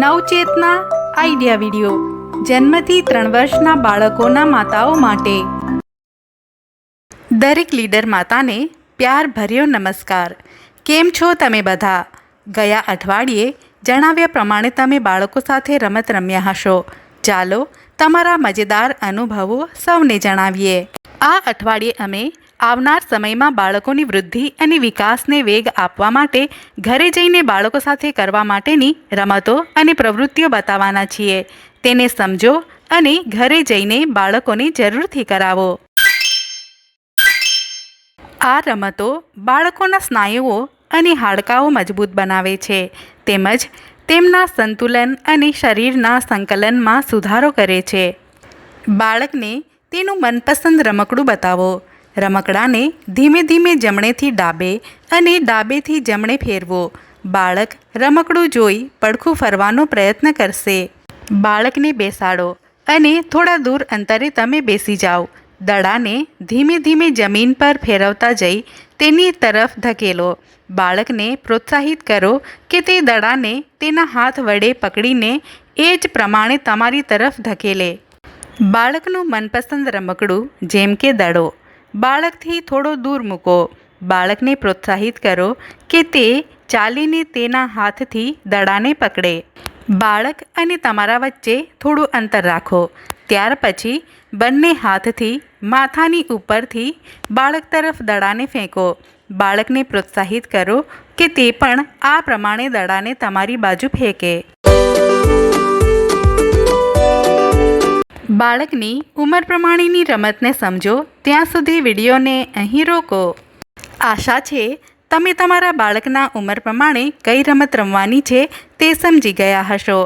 નવચેતના idea video, જન્મથી ત્રણ વર્ષના બાળકોના માતાઓ માટે. દરેક લીડર માતાને પ્યાર ભર્યો નમસ્કાર. કેમ છો તમે બધા? ગયા અઠવાડિયે જણાવ્યા પ્રમાણે તમે બાળકો સાથે રમત રમ્યા હશો. ચાલો તમારા મજેદાર અનુભવો સૌને જણાવીએ. આ અઠવાડિયે અમે આવનાર સમયમાં બાળકોની વૃદ્ધિ અને વિકાસને વેગ આપવા માટે ઘરે જઈને બાળકો સાથે કરવા માટેની રમતો અને પ્રવૃત્તિઓ બતાવવાના છીએ. તેને સમજો અને ઘરે જઈને બાળકોને જરૂરથી કરાવો. આ રમતો બાળકોના સ્નાયુઓ અને હાડકાઓ મજબૂત બનાવે છે. તેમજ તેમના સંતુલન અને શરીરના સંકલનમાં સુધારો કરે છે. બાળકને તેનું મનપસંદ રમકડું બતાવો. રમકડાને ધીમે ધીમે જમણેથી ડાબે અને ડાબેથી જમણે ફેરવો. બાળક રમકડું જોઈ પડખું ફરવાનો પ્રયત્ન કરશે. બાળકને બેસાડો અને થોડા દૂર અંતરે તમે બેસી જાઓ. દડાને ધીમે ધીમે જમીન પર ફેરવતા જઈ તેની તરફ ધકેલો. બાળકને પ્રોત્સાહિત કરો કે તે દડાને તેના હાથ વડે પકડીને એ જ પ્રમાણે તમારી તરફ ધકેલે. બાળકનું મનપસંદ રમકડું જેમ કે દડો. બાળકથી થોડો દૂર મૂકો. બાળકને પ્રોત્સાહિત કરો કે તે ચાલીને તેના હાથથી દડાને પકડે. બાળક અને તમારા વચ્ચે થોડું અંતર રાખો. ત્યાર પછી બંને હાથથી માથાની ઉપરથી બાળક તરફ દડાને ફેંકો. બાળકને પ્રોત્સાહિત કરો કે તે પણ આ પ્રમાણે દડાને તમારી બાજુ ફેંકે. બાળકની ઉંમર પ્રમાણેની રમતને સમજો, ત્યાં સુધી વિડીયોને અહીં રોકો. આશા છે, તમે તમારા બાળકના ઉંમર પ્રમાણે કઈ રમત રમવાની છે તે સમજી ગયા હશો.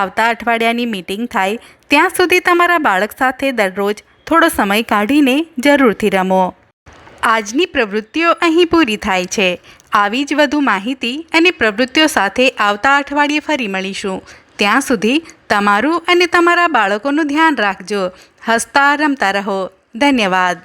આવતા અઠવાડિયાની મીટિંગ થાય, ત્યાં સુધી તમારા બાળક સાથે દરરોજ થોડો સમય કાઢીને જરૂરથી રમો. આજની પ્રવૃત્તિઓ અહીં પૂરી થાય છે. આવી જ વધુ માહિતી અને પ્રવૃત્તિઓ સાથે આવતા અઠવાડિયે ફરી મળીશું. ત્યાં સુધી તમારું અને તમારા બાળકોનું ધ્યાન રાખજો. હસતા રમતા રહો. ધન્યવાદ.